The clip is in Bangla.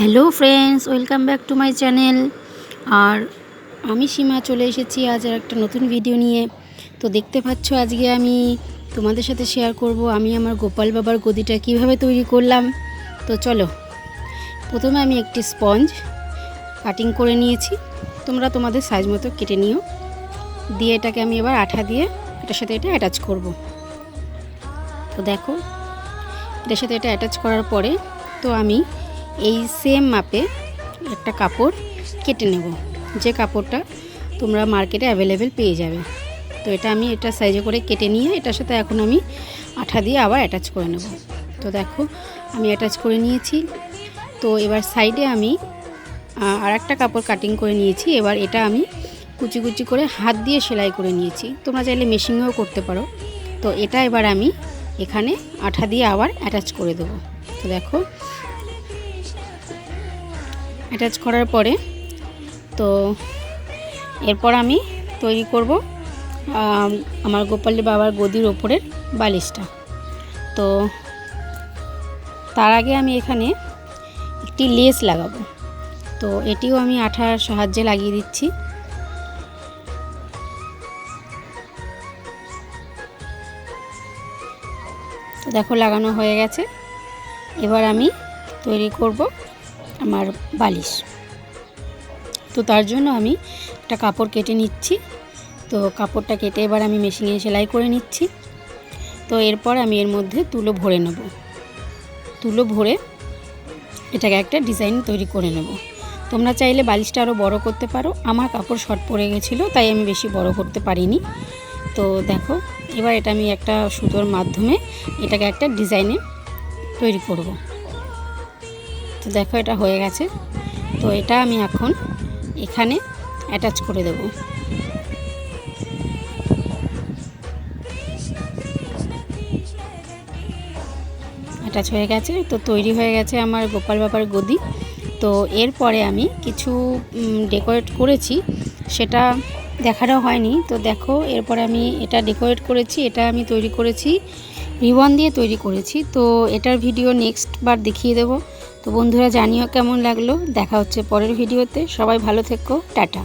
Hello friends, welcome back to my channel. আর আমি সীমা চলে এসেছি আজ আর একটা নতুন ভিডিও নিয়ে। তো দেখতে পাচ্ছ আজকে আমি তোমাদের সাথে শেয়ার করব, আমি আমার গোপাল বাবার গদিটা কীভাবে তৈরি করলাম। তো চলো, প্রথমে আমি একটি স্পঞ্জ কাটিং করে নিয়েছি। তোমরা তোমাদের সাইজ মতো কেটে নিও। দিয়ে এটাকে আমি এবার আঠা দিয়ে এটার সাথে এটা অ্যাটাচ করব। তো দেখো, এটার সাথে এটা অ্যাটাচ করার পরে তো আমি এই সেম মাপে একটা কাপড় কেটে নেব। যে কাপড়টা তোমরা মার্কেটে অ্যাভেলেবেল পেয়ে যাবে। তো এটা আমি এটা সাইজে করে কেটে নিয়ে এটার সাথে এখন আমি আঠা দিয়ে আবার অ্যাটাচ করে নেব। তো দেখো, আমি অ্যাটাচ করে নিয়েছি। তো এবার সাইডে আমি আর একটা কাপড় কাটিং করে নিয়েছি। এবার এটা আমি কুচি কুচি করে হাত দিয়ে সেলাই করে নিয়েছি। তোমরা চাইলে মেশিনেও করতে পারো। তো এটা এবার আমি এখানে আঠা দিয়ে আবার অ্যাটাচ করে দেবো। তো দেখো অ্যাটাচ করার পরে তো এরপর আমি তৈরি করব আমার গোপালী বাবার গদির ওপরের বালিশটা। তো তার আগে আমি এখানে একটি লেস লাগাবো। তো এটিও আমি আঠার সাহায্যে লাগিয়ে দিচ্ছি। দেখো, লাগানো হয়ে গেছে। এবার আমি তৈরি করব আমার বালিশ। তো তার জন্য আমি একটা কাপড় কেটে নিচ্ছি। তো কাপড়টা কেটে এবার আমি মেশিনে সেলাই করে নিচ্ছি। তো এরপর আমি এর মধ্যে তুলো ভরে নেব। তুলো ভরে এটাকে একটা ডিজাইন তৈরি করে নেব। তোমরা চাইলে বালিশটা আরও বড় করতে পারো। আমার কাপড় শর্ট পড়ে গেছিল, তাই আমি বেশি বড় করতে পারিনি। তো দেখো, এবার এটা আমি একটা সুতোর মাধ্যমে এটাকে একটা ডিজাইনে তৈরি করব। তো দেখো এটা হয়ে গেছে। তো এটা আমি এখন এখানে অ্যাটাচ করে দেব। অ্যাটাচ হয়ে গেছে, তো তৈরি হয়ে গেছে আমার গোপাল বাবার গদি। তো এরপরে আমি কিছু ডেকোরেট করেছি, সেটা দেখানো হয়নি। তো দেখো, এরপরে আমি এটা ডেকোরেট করেছি, এটা আমি তৈরি করেছি। রিবন দিয়ে তৈরি করেছি। তো এটার ভিডিও নেক্সট বার দেখিয়ে দেবো। তো বন্ধুরা, জানিও কেমন লাগল। দেখা হচ্ছে পরের ভিডিওতে। সবাই ভালো থেকো। টাটা।